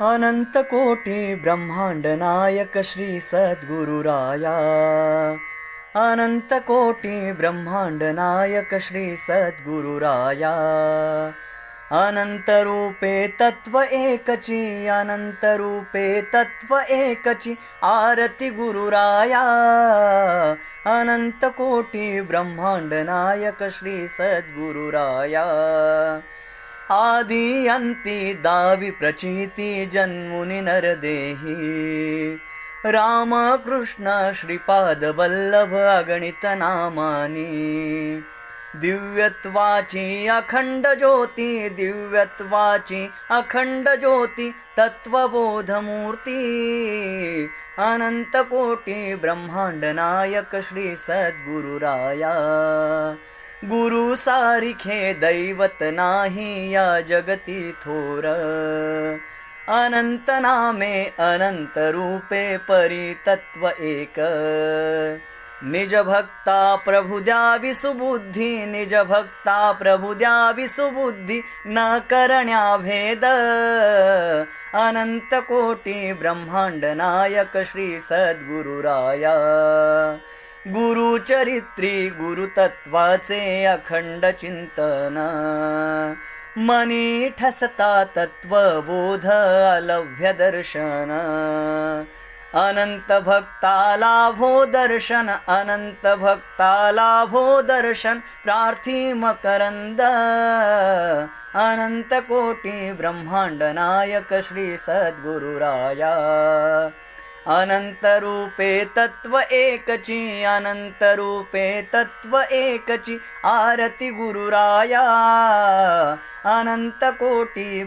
अनन्तकोटि ब्रह्माण्डनायक श्री सद्गुरुराया। अनन्तकोटि ब्रह्माण्डनायक श्री सद्गुरुराया। अनन्तरूपे तत्त्व एकचि अनन्तरूपे तत्त्व एकचि आरति गुरुराया। अनन्तकोटि ब्रह्माण्डनायक श्री सद्गुरुराया आदि अन्ति दावि प्रचीति जन्मुनि नरदेहि। रामकृष्ण श्रीपादवल्लभ अगणितनामानि दिव्यत्वाचि अखण्डज्योति दिव्यत्वाचि अखण्डज्योति तत्त्वबोधमूर्ति। अनन्तकोटि ब्रह्माण्डनायक श्री सद्गुरुराया गुरु सारिखे दैवत नाही या जगति थोर। अनन्त नामे अनन्त रूपे परितत्व एक। निज भक्ता प्रभुद्या विसुबुद्धि, निज भक्ता प्रभुद्या विसुबुद्धि, न करण्या भेद। अनन्तकोटि ब्रह्माण्ड नायक श्री सद्गुरुराया। गुरुचरित्री गुरुतत्वाचे अखण्ड चिंतन. मनी ठसता तत्त्वबोध अलभ्य दर्शन. अनंत भक्ता लाभो दर्शन अनन्त भक्ता लाभो दर्शन प्रार्थी मकरन्द अनन्तकोटि ब्रह्मांड नायक श्री सद्गुरुराया. अनन्तरूपे तत्त्व एकचि अनन्तरूपे तत्त्व एकचि आरति गुरुराया। अनन्तकोटि